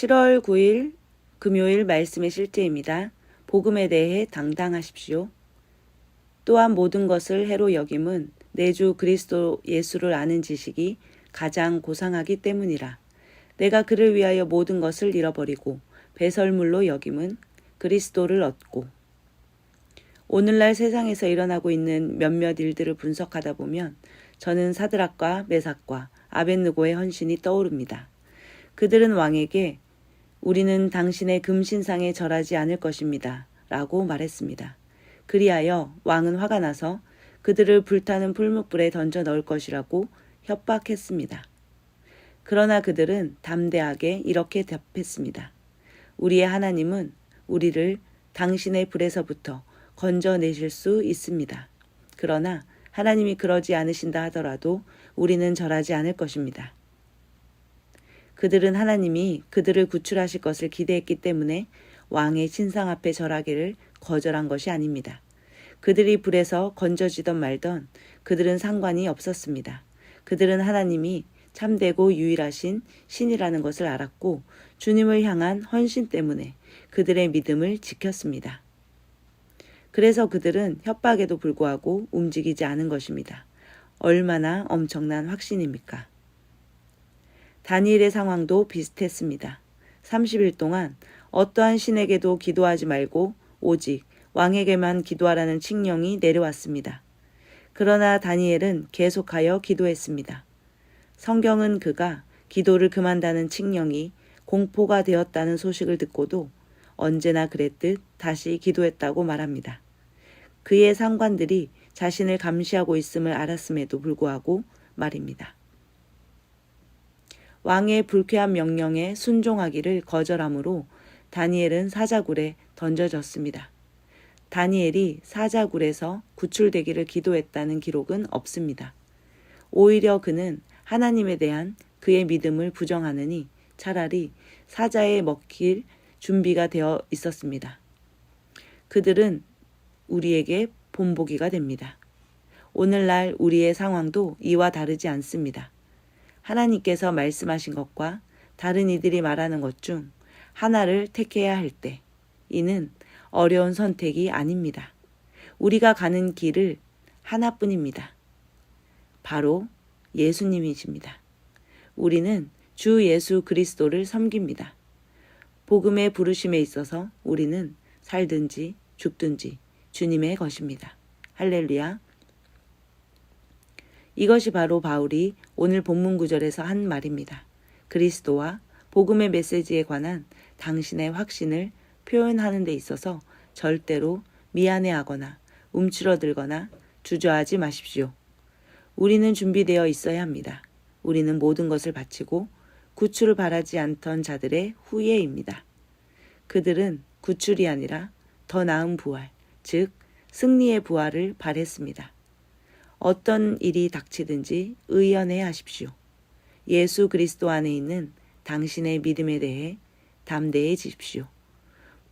7월 9일 금요일 말씀의 실제입니다. 복음에 대해 당당하십시오. 또한 모든 것을 해로 여김은 내주 그리스도 예수를 아는 지식이 가장 고상하기 때문이라. 내가 그를 위하여 모든 것을 잃어버리고 배설물로 여김은 그리스도를 얻고. 오늘날 세상에서 일어나고 있는 몇몇 일들을 분석하다 보면 저는 사드락과 메삭과 아벤느고의 헌신이 떠오릅니다. 그들은 왕에게 우리는 당신의 금신상에 절하지 않을 것입니다. 라고 말했습니다. 그리하여 왕은 화가 나서 그들을 불타는 풀무불에 던져 넣을 것이라고 협박했습니다. 그러나 그들은 담대하게 이렇게 답했습니다. 우리의 하나님은 우리를 당신의 불에서부터 건져내실 수 있습니다. 그러나 하나님이 그러지 않으신다 하더라도 우리는 절하지 않을 것입니다. 그들은 하나님이 그들을 구출하실 것을 기대했기 때문에 왕의 신상 앞에 절하기를 거절한 것이 아닙니다. 그들이 불에서 건져지던 말던 그들은 상관이 없었습니다. 그들은 하나님이 참되고 유일하신 신이라는 것을 알았고 주님을 향한 헌신 때문에 그들의 믿음을 지켰습니다. 그래서 그들은 협박에도 불구하고 움직이지 않은 것입니다. 얼마나 엄청난 확신입니까? 다니엘의 상황도 비슷했습니다. 30일 동안 어떠한 신에게도 기도하지 말고 오직 왕에게만 기도하라는 칙령이 내려왔습니다. 그러나 다니엘은 계속하여 기도했습니다. 성경은 그가 기도를 그만다는 칙령이 공포가 되었다는 소식을 듣고도 언제나 그랬듯 다시 기도했다고 말합니다. 그의 상관들이 자신을 감시하고 있음을 알았음에도 불구하고 말입니다. 왕의 불쾌한 명령에 순종하기를 거절하므로 다니엘은 사자굴에 던져졌습니다. 다니엘이 사자굴에서 구출되기를 기도했다는 기록은 없습니다. 오히려 그는 하나님에 대한 그의 믿음을 부정하느니 차라리 사자에 먹힐 준비가 되어 있었습니다. 그들은 우리에게 본보기가 됩니다. 오늘날 우리의 상황도 이와 다르지 않습니다. 하나님께서 말씀하신 것과 다른 이들이 말하는 것 중 하나를 택해야 할 때, 이는 어려운 선택이 아닙니다. 우리가 가는 길을 하나뿐입니다. 바로 예수님이십니다. 우리는 주 예수 그리스도를 섬깁니다. 복음의 부르심에 있어서 우리는 살든지 죽든지 주님의 것입니다. 할렐루야. 이것이 바로 바울이 오늘 본문 구절에서 한 말입니다. 그리스도와 복음의 메시지에 관한 당신의 확신을 표현하는 데 있어서 절대로 미안해하거나 움츠러들거나 주저하지 마십시오. 우리는 준비되어 있어야 합니다. 우리는 모든 것을 바치고 구출을 바라지 않던 자들의 후예입니다. 그들은 구출이 아니라 더 나은 부활, 즉 승리의 부활을 바랬습니다. 어떤 일이 닥치든지 의연해 하십시오. 예수 그리스도 안에 있는 당신의 믿음에 대해 담대해지십시오.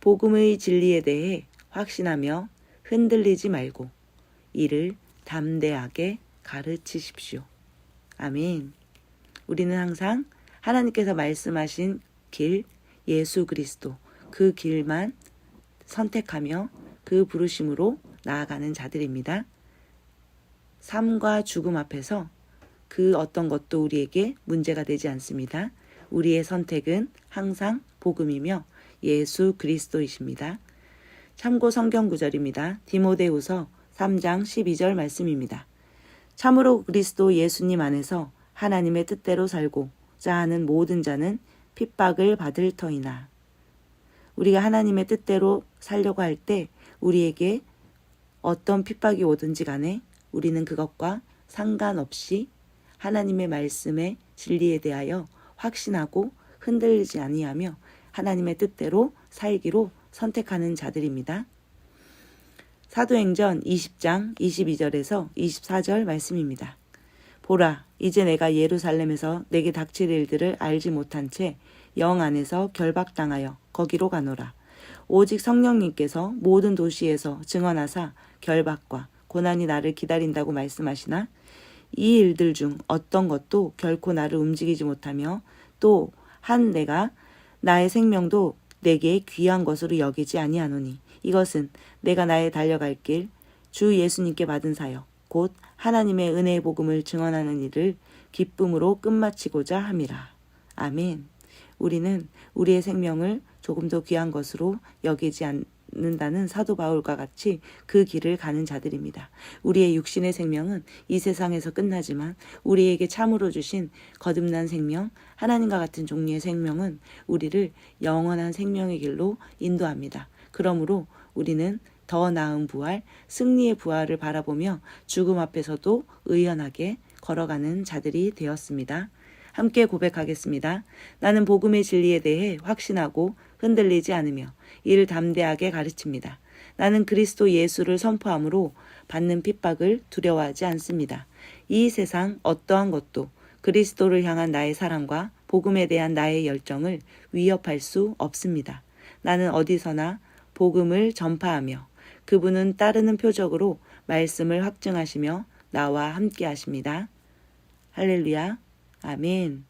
복음의 진리에 대해 확신하며 흔들리지 말고 이를 담대하게 가르치십시오. 아멘. 우리는 항상 하나님께서 말씀하신 길, 예수 그리스도, 그 길만 선택하며 그 부르심으로 나아가는 자들입니다. 삶과 죽음 앞에서 그 어떤 것도 우리에게 문제가 되지 않습니다. 우리의 선택은 항상 복음이며 예수 그리스도이십니다. 참고 성경 구절입니다. 디모데후서 3장 12절 말씀입니다. 참으로 그리스도 예수님 안에서 하나님의 뜻대로 살고자 하는 모든 자는 핍박을 받을 터이나. 우리가 하나님의 뜻대로 살려고 할 때 우리에게 어떤 핍박이 오든지 간에 우리는 그것과 상관없이 하나님의 말씀의 진리에 대하여 확신하고 흔들리지 아니하며 하나님의 뜻대로 살기로 선택하는 자들입니다. 사도행전 20장 22절에서 24절 말씀입니다. 보라, 이제 내가 예루살렘에서 내게 닥칠 일들을 알지 못한 채 영 안에서 결박당하여 거기로 가노라. 오직 성령님께서 모든 도시에서 증언하사 결박과 고난이 나를 기다린다고 말씀하시나 이 일들 중 어떤 것도 결코 나를 움직이지 못하며 또 한 내가 나의 생명도 내게 귀한 것으로 여기지 아니하노니 이것은 내가 나의 달려갈 길 주 예수님께 받은 사역 곧 하나님의 은혜의 복음을 증언하는 일을 기쁨으로 끝마치고자 함이라. 아멘. 우리는 우리의 생명을 조금 더 귀한 것으로 여기지 않는다는 사도 바울과 같이 그 길을 가는 자들입니다. 우리의 육신의 생명은 이 세상에서 끝나지만 우리에게 참으로 주신 거듭난 생명, 하나님과 같은 종류의 생명은 우리를 영원한 생명의 길로 인도합니다. 그러므로 우리는 더 나은 부활, 승리의 부활을 바라보며 죽음 앞에서도 의연하게 걸어가는 자들이 되었습니다. 함께 고백하겠습니다. 나는 복음의 진리에 대해 확신하고 흔들리지 않으며 이를 담대하게 가르칩니다. 나는 그리스도 예수를 선포함으로 받는 핍박을 두려워하지 않습니다. 이 세상 어떠한 것도 그리스도를 향한 나의 사랑과 복음에 대한 나의 열정을 위협할 수 없습니다. 나는 어디서나 복음을 전파하며 그분은 따르는 표적으로 말씀을 확증하시며 나와 함께 하십니다. 할렐루야. 아멘.